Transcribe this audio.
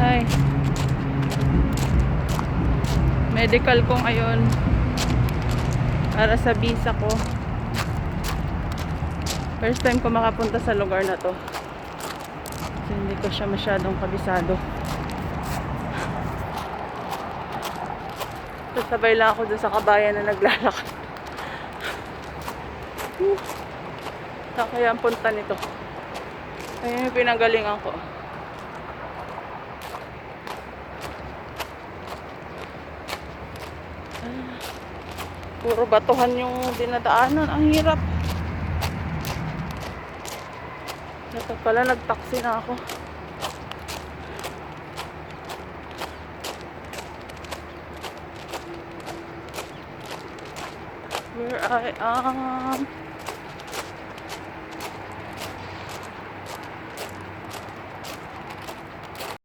Hi. Medical ko ngayon. Para sa visa ko. First time ko makapunta sa lugar na to. Kasi hindi ko siya masyadong kabisado. Sasabay lang ako dun sa kabayan na naglalakad. Saan kaya ang punta nito? Ayun yung pinanggalingan ko. Puro batuhan yung dinadaanan. Ang hirap. Dapat pala nagtaksi na ako. Where I am.